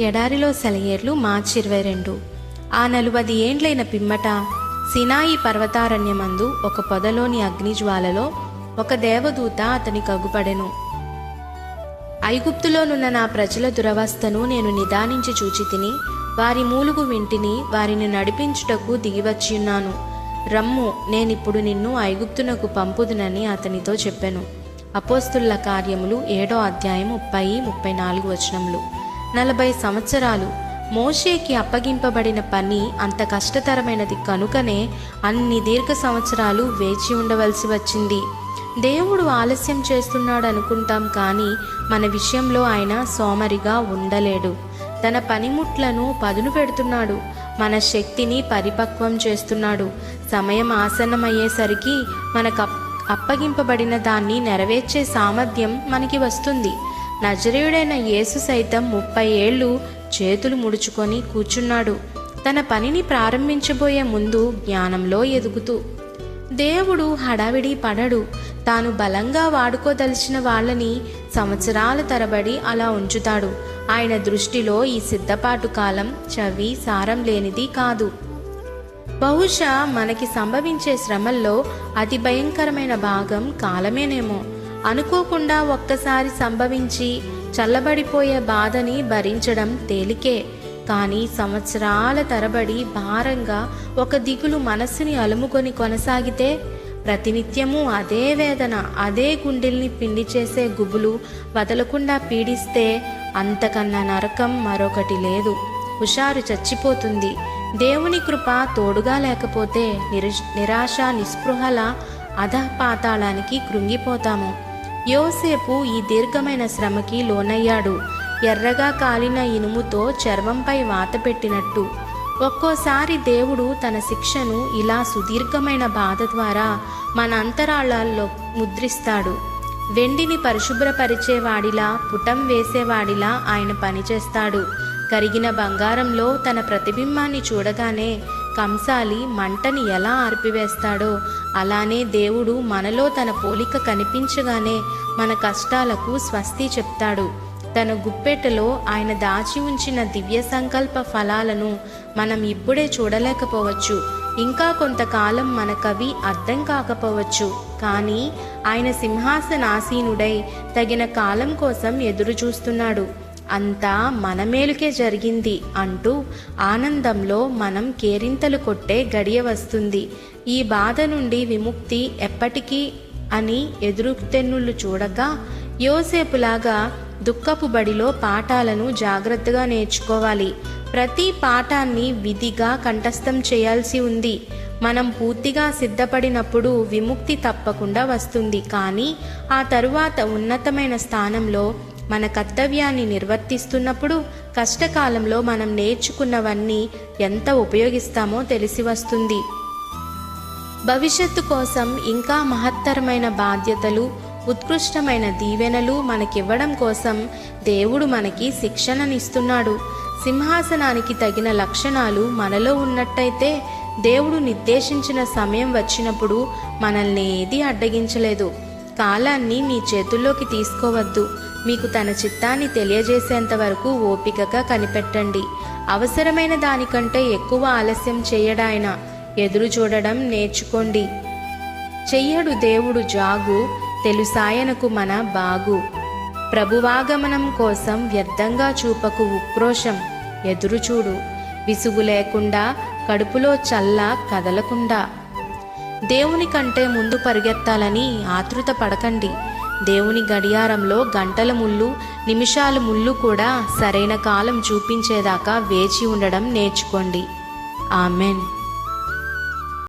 ఎడారిలో సెలయేర్లు మార్చి ఇరవై రెండు. ఆ నలువది ఏండ్లైన పిమ్మట సినాయి పర్వతారణ్యమందు ఒక పొదలోని అగ్నిజ్వాలలో ఒక దేవదూత అతని కగుపడెను. ఐగుప్తులోనున్న నా ప్రజల దురవస్థను నేను నిదానించి చూచి తిని వారి మూలుగు వింటిని వారిని నడిపించుటకు దిగివచ్చియున్నాను. రమ్ము నేనిప్పుడు నిన్ను ఐగుప్తునకు పంపుదునని అతనితో చెప్పాను. అపోస్తుల కార్యములు ఏడో అధ్యాయం ముప్పై ముప్పై నాలుగు వచనములు. నలభై సంవత్సరాలు మోషేకి అప్పగింపబడిన పని అంత కష్టతరమైనది కనుకనే అన్ని దీర్ఘ సంవత్సరాలు వేచి ఉండవలసి వచ్చింది. దేవుడు ఆలస్యం చేస్తున్నాడు అనుకుంటాం కానీ మన విషయంలో ఆయన సోమరిగా ఉండలేడు. తన పనిముట్లను పదును పెడుతున్నాడు. మన శక్తిని పరిపక్వం చేస్తున్నాడు. సమయం ఆసన్నమయ్యేసరికి మనకు అప్- అప్పగింపబడిన దాన్ని నెరవేర్చే సామర్థ్యం మనకి వస్తుంది. నజరేయుడైన యేసు సైతం ముప్పై ఏళ్ళు చేతులు ముడుచుకొని కూర్చున్నాడు. తన పనిని ప్రారంభించబోయే ముందు జ్ఞానంలో ఎదుగుతూ దేవుడు హడావిడి పడడు. తాను బలంగా వాడుకోదలిచిన వాళ్ళని సంవత్సరాల తరబడి అలా ఉంచుతాడు. ఆయన దృష్టిలో ఈ సిద్ధపాటు కాలం చవి సారం లేనిది కాదు. బహుశా మనకి సంభవించే శ్రమల్లో అతి భయంకరమైన భాగం కాలమేనేమో. అనుకోకుండా ఒక్కసారి సంభవించి చల్లబడిపోయే బాధని భరించడం తేలికే. కానీ సంవత్సరాల తరబడి భారంగా ఒక దిగులు మనస్సుని అలుముకొని కొనసాగితే ప్రతినిత్యము అదే వేదన అదే గుండెల్ని పిండి చేసే గుబులు వదలకుండా పీడిస్తే అంతకన్నా నరకం మరొకటి లేదు. హుషారు చచ్చిపోతుంది. దేవుని కృప తోడుగా లేకపోతే నిరాశ నిస్పృహల అధపాతాళానికి కృంగిపోతాము. యోసేపు ఈ దీర్ఘమైన శ్రమకి లోనయ్యాడు. ఎర్రగా కాలిన ఇనుముతో చర్మంపై వాత పెట్టినట్టు. ఒక్కోసారి దేవుడు తన శిక్షను ఇలా సుదీర్ఘమైన బాధ ద్వారా మన అంతరాళాల్లో ముద్రిస్తాడు. వెండిని పరిశుభ్రపరిచేవాడిలా పుటం వేసేవాడిలా ఆయన పనిచేస్తాడు. కరిగిన బంగారంలో తన ప్రతిబింబాన్ని చూడగానే కంసాలి మంటని ఎలా ఆర్పివేస్తాడో అలానే దేవుడు మనలో తన పోలిక కనిపించగానే మన కష్టాలకు స్వస్తి చెప్తాడు. తన గుప్పెటలో ఆయన దాచి ఉంచిన దివ్య సంకల్ప ఫలాలను మనం ఇప్పుడే చూడలేకపోవచ్చు. ఇంకా కొంతకాలం మనకవి అర్థం కాకపోవచ్చు. కానీ ఆయన సింహాసనాసీనుడై తగిన కాలం కోసం ఎదురు చూస్తున్నాడు అంతా మన మేలుకే జరిగింది అంటూ ఆనందంలో మనం కేరింతలు కొట్టే గడియ వస్తుంది. ఈ బాధ నుండి విముక్తి ఎప్పటికీ అని ఎదురుతెన్నులు చూడగా యోసేపులాగా దుఃఖపు బడిలో పాఠాలను జాగ్రత్తగా నేర్చుకోవాలి. ప్రతి పాఠాన్ని విధిగా కంఠస్థం చేయాల్సి ఉంది. మనం పూర్తిగా సిద్ధపడినప్పుడు విముక్తి తప్పకుండా వస్తుంది. కానీ ఆ తరువాత ఉన్నతమైన స్థానంలో మన కర్తవ్యాన్ని నిర్వర్తిస్తున్నప్పుడు కష్టకాలంలో మనం నేర్చుకున్నవన్నీ ఎంత ఉపయోగిస్తామో తెలిసి వస్తుంది. భవిష్యత్తు కోసం ఇంకా మహత్తరమైన బాధ్యతలు ఉత్కృష్టమైన దీవెనలు మనకివ్వడం కోసం దేవుడు మనకి శిక్షణనిస్తున్నాడు. సింహాసనానికి తగిన లక్షణాలు మనలో ఉన్నట్టయితే దేవుడు నిర్దేశించిన సమయం వచ్చినప్పుడు మనల్ని ఏది అడ్డగించలేదు. కాలాన్ని మీ చేతుల్లోకి తీసుకోవద్దు. మీకు తన చిత్తాన్ని తెలియజేసేంత వరకు ఓపికగా కనిపెట్టండి. అవసరమైన దానికంటే ఎక్కువ ఆలస్యం చేయడాయన ఎదురు చూడడం నేర్చుకోండి. చెయ్యడు దేవుడు జాగు తెలుసాయనకు మన బాగు. ప్రభువాగమనం కోసం వ్యర్థంగా చూపకు ఉక్రోషం ఎదురుచూడు విసుగు లేకుండా కడుపులో చల్ల కదలకుండా. దేవుని కంటే ముందు పరిగెత్తాలని ఆతృత పడకండి. దేవుని గడియారంలో గంటల ముళ్ళు నిమిషాల ముళ్ళు కూడా సరైన కాలం చూపించేదాకా వేచి ఉండడం నేర్చుకోండి. ఆమెన్.